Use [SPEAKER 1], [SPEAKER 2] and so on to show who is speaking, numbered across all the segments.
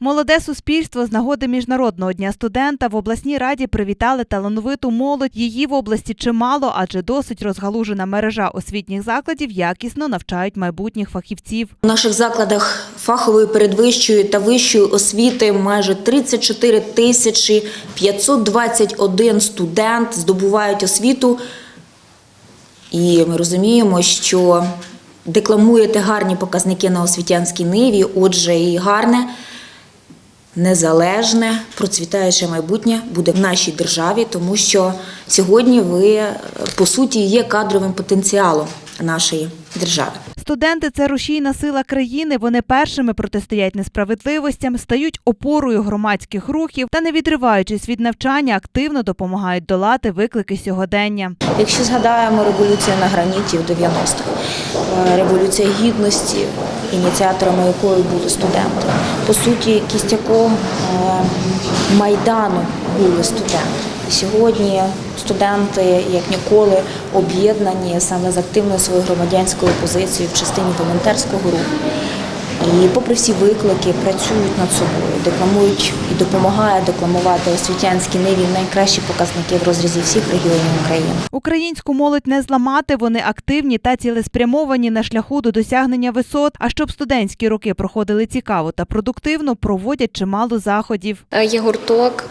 [SPEAKER 1] Молоде суспільство з нагоди міжнародного дня студента в обласній раді привітали талановиту молодь. Її в області чимало, адже досить розгалужена мережа освітніх закладів якісно навчають майбутніх фахівців.
[SPEAKER 2] У наших закладах фахової передвищої та вищої освіти майже 34 тисячі 521 студент здобувають освіту. І ми розуміємо, що декламуєте гарні показники на освітянській ниві, отже, і гарне, незалежне, процвітаюче майбутнє буде в нашій державі, тому що сьогодні ви, е, по суті, є кадровим потенціалом нашої держави.
[SPEAKER 1] Студенти це рушійна сила країни. Вони першими протистоять несправедливостям, стають опорою громадських рухів та, не відриваючись від навчання, активно допомагають долати виклики сьогодення.
[SPEAKER 2] Якщо згадаємо революцію на граніті в 90-х, е, революція гідності, ініціаторами якої були студенти. По суті, кістяком е, майдану були студенти. Сьогодні студенти, як ніколи, об'єднані саме з активною своєю громадянською позицією в частині волонтерського руху. І попри всі виклики працюють над собою, декламують і допомагають декламувати освітянські ниві найкращі показники в розрізі всіх регіонів України.
[SPEAKER 1] Українську молодь не зламати. Вони активні та цілеспрямовані на шляху до досягнення висот. А щоб студентські роки проходили цікаво та продуктивно, проводять чимало заходів.
[SPEAKER 3] Е, Є гурток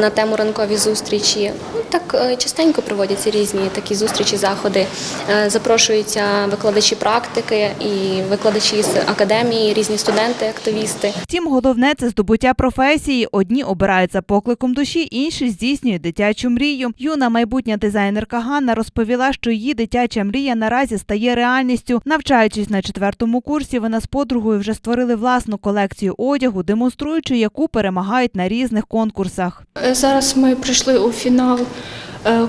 [SPEAKER 3] на тему ранкові зустрічі. Ну, Так е, частенько проводяться різні такі зустрічі, заходи. Е, Запрошуються викладачі практики і викладачі з академії, різні студенти, активісти.
[SPEAKER 1] Втім, головне це здобуття професії. Одні обирають за покликом душі, інші здійснюють дитячу мрію. Юна майбутня дизайнерка Ганна розповіла, що її дитяча мрія наразі стає реальністю. Навчаючись на четвертому курсі, вона з подругою вже створили власну колекцію одягу, демонструючи, яку перемагають на різних конкурсах.
[SPEAKER 4] Е, Зараз ми прийшли у фінал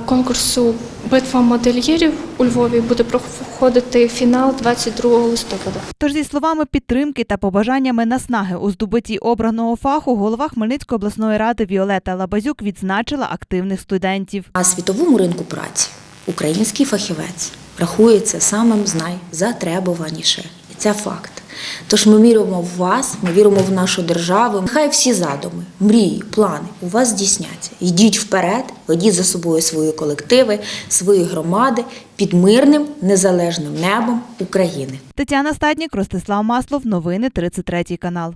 [SPEAKER 4] конкурсу Битва модельєрів у Львові. Буде проходити фінал 22 листопада.
[SPEAKER 1] Тож, зі словами підтримки та побажаннями наснаги у здобутті обраного фаху, голова Хмельницької обласної ради Віолета Лабазюк відзначила активних студентів.
[SPEAKER 2] На світовому ринку праці український фахівець рахується самим з найзатребуваніше. І це факт. Тож ми віримо в вас, ми віримо в нашу державу. Нехай всі задуми, мрії, плани у вас здійсняться. Йдіть вперед, ведіть за собою свої колективи, свої громади під мирним незалежним небом України.
[SPEAKER 1] Тетяна Стаднік, Ростислав Маслов. Новини 33 канал.